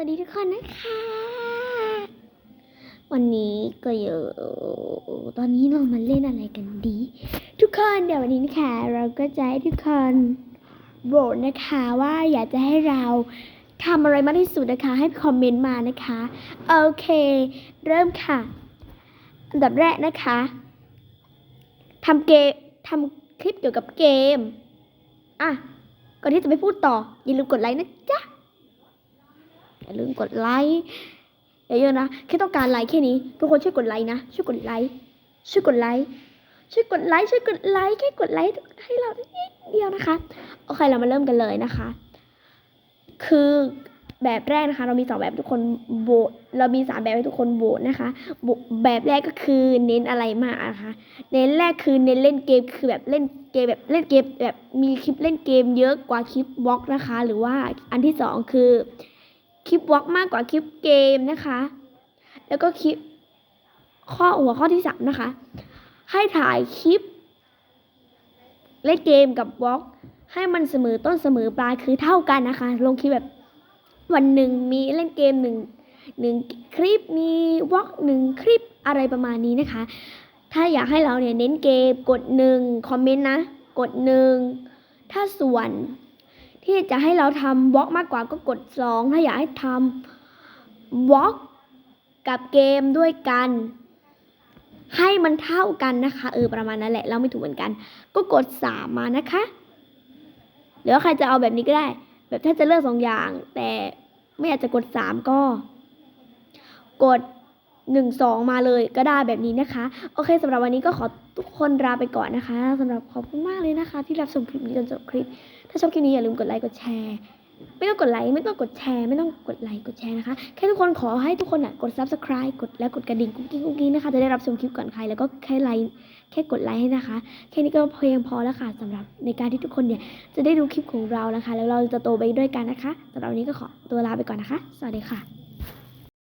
วัสดีทุกคนนะคะ วันนี้ก็เยอะตอนนี้เรามาเล่นอะไรกันดี ทุกคนเดี๋ยววันนี้นะคะเราก็จะให้ทุกคนโหวตนะคะว่าอยากจะให้เราทำอะไรมากที่สุดนะคะ ให้คอมเมนต์มานะคะ โอเค เริ่มค่ะ อันดับแรกนะคะทำเกมทำคลิปเกี่ยวกับเกม อะ ก่อนที่จะไปพูดต่ออย่าลืมกดไลค์นะจ๊ะ อย่าลืมกดไลค์เยอะๆนะแค่ต้องการไลค์แค่นี้ทุกคนช่วยกดไลค์นะช่วยกดไลค์ช่วยกดไลค์ช่วยกดไลค์ช่วยกดไลค์แค่กดไลค์ให้เรานิดเดียวนะคะโอเคเรามาเริ่มกันเลยนะคะ คือแบบแรกนะคะ เรามีสองแบบทุกคนโหวตเรามีสามแบบให้ทุกคนโหวตนะคะ แบบแรกก็คือเน้นอะไรมากนะคะ เน้นแรกคือเน้นเล่นเกมคือแบบเล่นเกมแบบเล่นเกมแบบมีคลิปเล่นเกมเยอะกว่าคลิปบล็อกนะคะ หรือว่าอันที่สองคือ คลิปบล็อกมากกว่าคลิปเกมนะคะ แล้วก็คลิปข้อหัวข้อที่สามนะคะ ให้ถ่ายคลิปเล่นเกมกับบล็อกให้มันเสมอต้นเสมอปลายคือเท่ากันนะคะ ลงคลิปแบบวันหนึ่งมีเล่นเกมหนึ่งหนึ่งคลิปมีวอล์กหนึ่งคลิปอะไรประมาณนี้นะคะ ถ้าอยากให้เราเนี่ยเน้นเกมกดหนึ่งคอมเมนต์นะ กดหนึ่งถ้าส่วน ที่จะให้เราทำวอล์กมากกว่าก็กดสองถ้าอยากให้ทำวอล์กกับเกมด้วยกัน ให้มันเท่ากันนะคะ เออประมาณนั้นแหละ เราไม่ถูกเหมือนกัน ก็กดสามมานะคะหรือว่าใครจะเอาแบบนี้ก็ได้ แบบถ้าจะเลือกสองอย่าง แต่ไม่อยากจะกดสามก็ กด หนึ่งสองมาเลยก็ได้แบบนี้นะคะ โอเคสำหรับวันนี้ก็ขอทุกคนลาไปก่อนนะคะสำหรับขอบคุณมากเลยนะคะ ที่รับชมคลิปนี้จนจบคลิป ถ้าชอบคลิปนี้อย่าลืมกดไลค์กดแชร์ไม่ต้องกดไลค์ไม่ต้องกดแชร์ไม่ต้องกดไลค์กดแชร์นะคะ แค่ทุกคนขอให้ทุกคนอะกด subscribe กดแล้วกดกระดิ่งกุ๊กกิ๊งกุ๊กกิ๊งนะคะ จะได้รับชมคลิปก่อนใครแล้วก็แค่ไลค์แค่กดไลค์ให้นะคะ แค่นี้ก็เพียงพอแล้วค่ะสำหรับในการที่ทุกคนเนี่ยจะได้ดูคลิปของเรานะคะ แล้วเราจะโตไปด้วยกันนะคะสำหรับวันนี้ก็ขอตัวลาไปก่อนนะคะ สวัสดีค่ะ